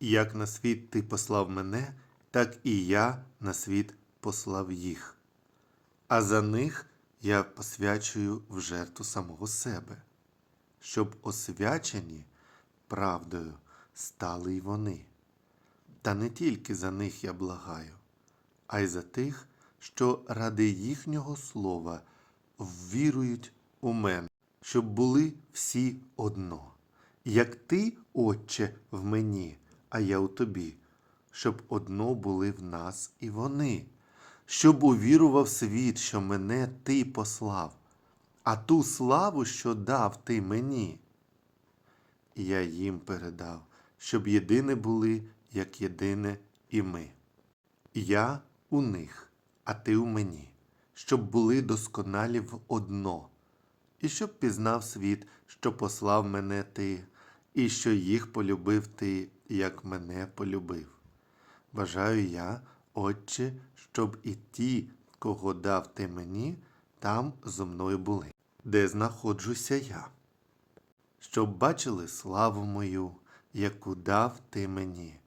Як на світ ти послав мене, так і я на світ послав їх. А за них я посвячую в жертву самого себе, щоб освячені правдою стали й вони. Та не тільки за них я благаю, а й за тих, що ради їхнього слова ввірують у мене, щоб були всі одно. Як ти, Отче, в мені, а я у тобі, щоб одно були в нас і вони, щоб увірував світ, що мене ти послав, а ту славу, що дав ти мені, я їм передав, щоб єдине були, як єдине і ми. Я у них, а ти у мені, щоб були досконалі в одно, і щоб пізнав світ, що послав мене ти, і що їх полюбив ти, як мене полюбив. Бажаю я, Отче, щоб і ті, кого дав ти мені, там зо мною були, де знаходжуся я, щоб бачили славу мою, яку дав ти мені,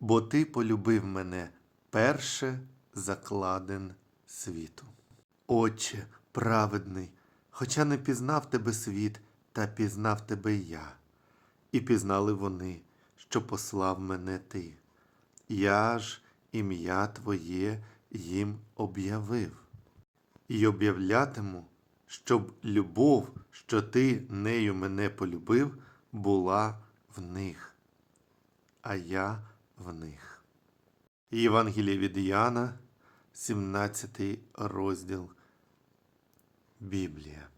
бо ти полюбив мене перше закладен світу. Отче, праведний, хоча не пізнав тебе світ, та пізнав тебе я, і пізнали вони, що послав мене ти. Я ж ім'я Твоє їм об'явив, і об'являтиму, щоб любов, що ти нею мене полюбив, була в них, а я в них. Євангеліє від Іоанна, 17 розділ Біблія.